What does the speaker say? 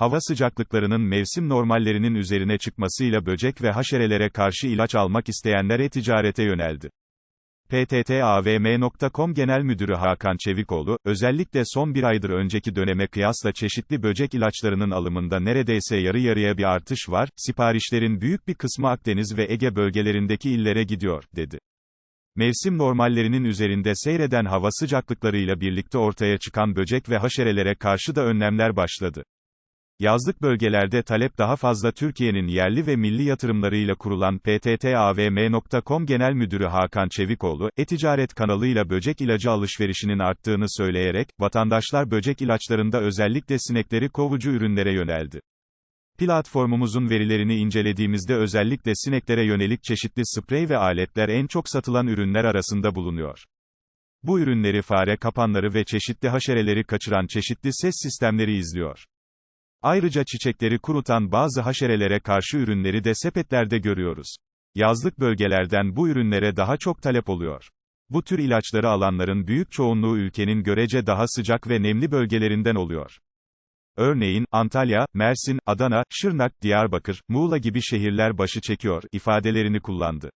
hava sıcaklıklarının mevsim normallerinin üzerine çıkmasıyla böcek ve haşerelere karşı ilaç almak isteyenler e-ticarete yöneldi. PTTAVM.com Genel Müdürü Hakan Çevikoğlu, özellikle son bir aydır önceki döneme kıyasla çeşitli böcek ilaçlarının alımında neredeyse yarı yarıya bir artış var, siparişlerin büyük bir kısmı Akdeniz ve Ege bölgelerindeki illere gidiyor, dedi. Mevsim normallerinin üzerinde seyreden hava sıcaklıklarıyla birlikte ortaya çıkan böcek ve haşerelere karşı da önlemler başladı. Yazlık bölgelerde talep daha fazla Türkiye'nin yerli ve milli yatırımlarıyla kurulan PTTAVM.com Genel Müdürü Hakan Çevikoğlu, e-ticaret kanalıyla böcek ilacı alışverişinin arttığını söyleyerek, vatandaşlar böcek ilaçlarında özellikle sinekleri kovucu ürünlere yöneldi. Platformumuzun verilerini incelediğimizde özellikle sineklere yönelik çeşitli sprey ve aletler en çok satılan ürünler arasında bulunuyor. Bu ürünleri fare kapanları ve çeşitli haşereleri kaçıran çeşitli ses sistemleri izliyor. Ayrıca çiçekleri kurutan bazı haşerelere karşı ürünleri de sepetlerde görüyoruz. Yazlık bölgelerden bu ürünlere daha çok talep oluyor. Bu tür ilaçları alanların büyük çoğunluğu ülkenin görece daha sıcak ve nemli bölgelerinden oluyor. Örneğin, Antalya, Mersin, Adana, Şırnak, Diyarbakır, Muğla gibi şehirler başı çekiyor, ifadelerini kullandı.